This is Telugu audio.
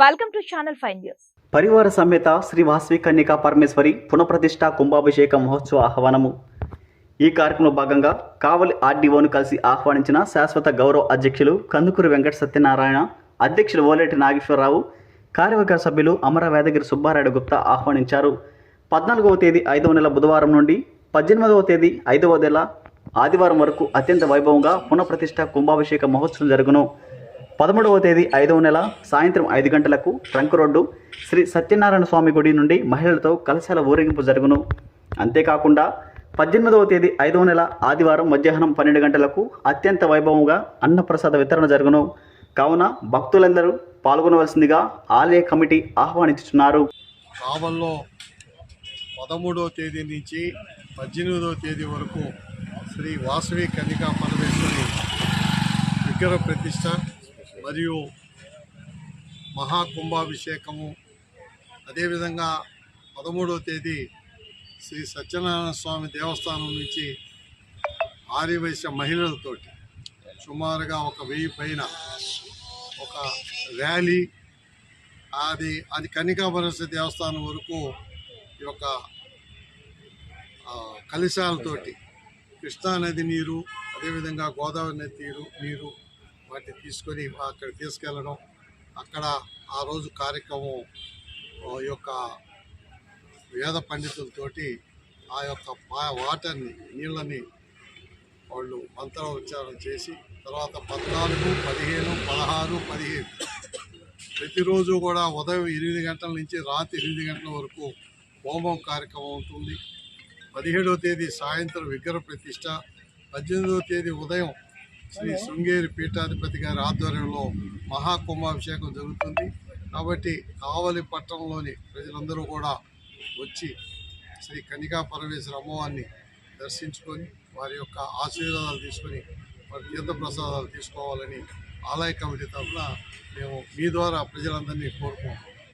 వెల్కమ్ టు ఛానల్ 5 న్యూస్ పరివార సమేత శ్రీ వాసవి కన్యకా పరమేశ్వరి పునఃప్రతిష్ట కుంభాభిషేక మహోత్సవ ఆహ్వానము. ఈ కార్యక్రమంలో భాగంగా కావలి ఆర్డీఓను కలిసి ఆహ్వానించిన శాశ్వత గౌరవ అధ్యక్షులు కందుకూరి వెంకట సత్యనారాయణ అధ్యక్షులు ఓలేటి నాగేశ్వరరావు కార్యవర్గ సభ్యులు అమర వేదగిరి సుబ్బారాయుడు గుప్తా ఆహ్వానించారు. పద్నాలుగవ తేదీ ఐదవ నెల బుధవారం నుండి పద్దెనిమిదవ తేదీ ఐదవ నెల ఆదివారం వరకు అత్యంత వైభవంగా పునఃప్రతిష్ఠ కుంభాభిషేక మహోత్సవం జరుగును. పదమూడవ తేదీ ఐదవ నెల సాయంత్రం ఐదు గంటలకు ట్రంక్ రోడ్డు శ్రీ సత్యనారాయణ స్వామి గుడి నుండి మహిళలతో కలశాల ఊరేగింపు జరుగును. అంతేకాకుండా పద్దెనిమిదవ తేదీ ఐదవ నెల ఆదివారం మధ్యాహ్నం పన్నెండు గంటలకు అత్యంత వైభవంగా అన్నప్రసాద వితరణ జరుగును. కావున భక్తులందరూ పాల్గొనవలసిందిగా ఆలయ కమిటీ ఆహ్వానించుతున్నారు కావల్లో పదమూడవ తేదీ నుంచి పద్దెనిమిదవ తేదీ వరకు శ్రీ వాసవి కన్యకా పరమేశ్వరి విగ్రహ ప్రతిష్ట మరియు మహాకుంభాభిషేకము. అదేవిధంగా పదమూడవ తేదీ శ్రీ సత్యనారాయణ స్వామి దేవస్థానం నుంచి ఆర్యవైశ్య మహిళలతోటి సుమారుగా ఒక వెయ్యి పైన ఒక ర్యాలీ అది అది కన్నికాపరమేశ్వర దేవస్థానం వరకు ఈ యొక్క కలశాలతోటి కృష్ణానది నీరు అదేవిధంగా గోదావరి నది నీరు నీరు వాటిని తీసుకొని అక్కడ తీసుకెళ్ళడం. అక్కడ ఆ రోజు కార్యక్రమం ఆ, యొక్క వేద పండితులతోటి ఆ యొక్క వాటర్ని నీళ్ళని వాళ్ళు మంత్ర ఉచ్చారణ చేసి తర్వాత పద్నాలుగు పదిహేను పదహారు పదిహేను ప్రతిరోజు కూడా ఉదయం ఎనిమిది గంటల నుంచి రాత్రి ఎనిమిది గంటల వరకు హోమం కార్యక్రమం ఉంటుంది. పదిహేడవ తేదీ సాయంత్రం విగ్రహ ప్రతిష్ట పద్దెనిమిదవ తేదీ ఉదయం శ్రీ శృంగేరి పీఠాధిపతి గారి ఆధ్వర్యంలో మహాకుంభాభిషేకం జరుగుతుంది. కాబట్టి కావలి పట్టణంలోని ప్రజలందరూ కూడా వచ్చి శ్రీ కన్నికా పరమేశ్వర అమ్మవారిని దర్శించుకొని వారి యొక్క ఆశీర్వాదాలు తీసుకొని వారి తీర్థ ప్రసాదాలు తీసుకోవాలని ఆలయ కమిటీ తరఫున మేము మీ ద్వారా ప్రజలందరినీ కోరుకుంటున్నాం.